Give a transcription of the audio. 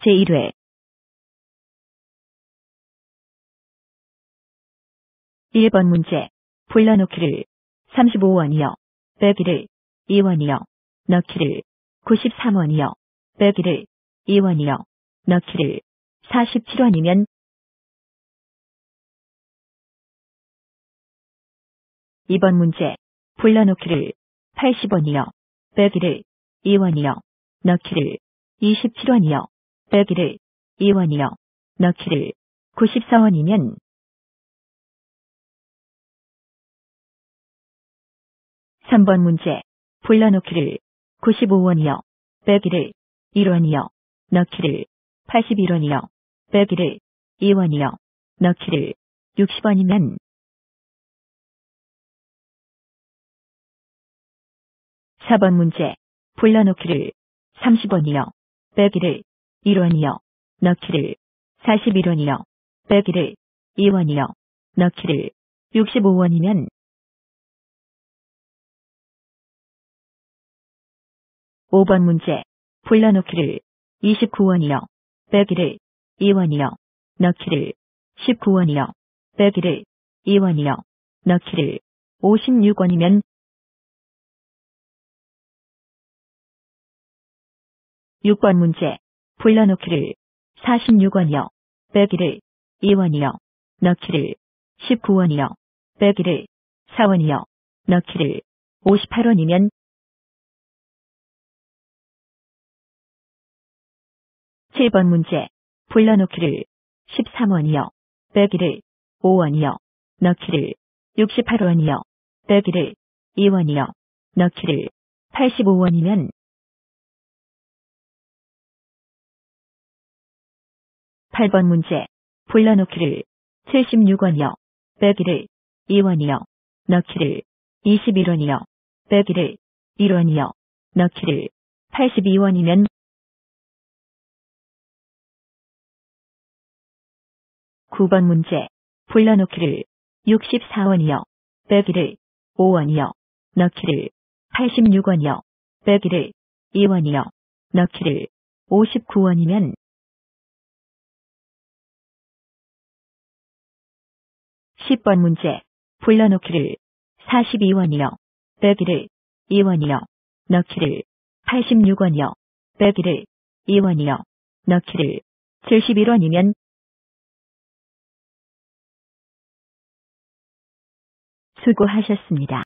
제1회 1번 문제. 불러놓기를 35원이요. 빼기를 2원이요. 넣기를 93원이요. 빼기를 2원이요. 넣기를 47원이면 2번 문제. 불러놓기를 80원이요. 빼기를 2원이요. 넣기를 27원이요. 빼기를 2원이요. 넣기를 94원이면 3번 문제. 불러놓기를 95원이요. 빼기를 1원이요. 넣기를 81원이요. 빼기를 2원이요. 넣기를 60원이면 4번 문제. 불러놓기를 30원이요. 빼기를 1원이요. 넣기를 41원이요. 빼기를 2원이요. 넣기를 65원이면 5번 문제. 불러놓기를 29원이요. 빼기를 2원이요. 넣기를 19원이요. 빼기를 2원이요. 넣기를 56원이면 6번 문제. 불러놓기를 46원이요. 빼기를 2원이요. 넣기를 19원이요. 빼기를 4원이요. 넣기를 58원이면 7번 문제. 불러놓기를 13원이요. 빼기를 5원이요. 넣기를 68원이요. 빼기를 2원이요. 넣기를 85원이면 8번 문제. 불러놓기를 76원이요. 빼기를 2원이요. 넣기를 21원이요. 빼기를 1원이요. 넣기를 82원이면 9번 문제. 불러놓기를 64원이요. 빼기를 5원이요. 넣기를 86원이요. 빼기를 2원이요. 넣기를 59원이면 10번 문제. 불러놓기를 42원이요. 빼기를 2원이요. 넣기를 86원이요. 빼기를 2원이요. 넣기를 71원이면 수고하셨습니다.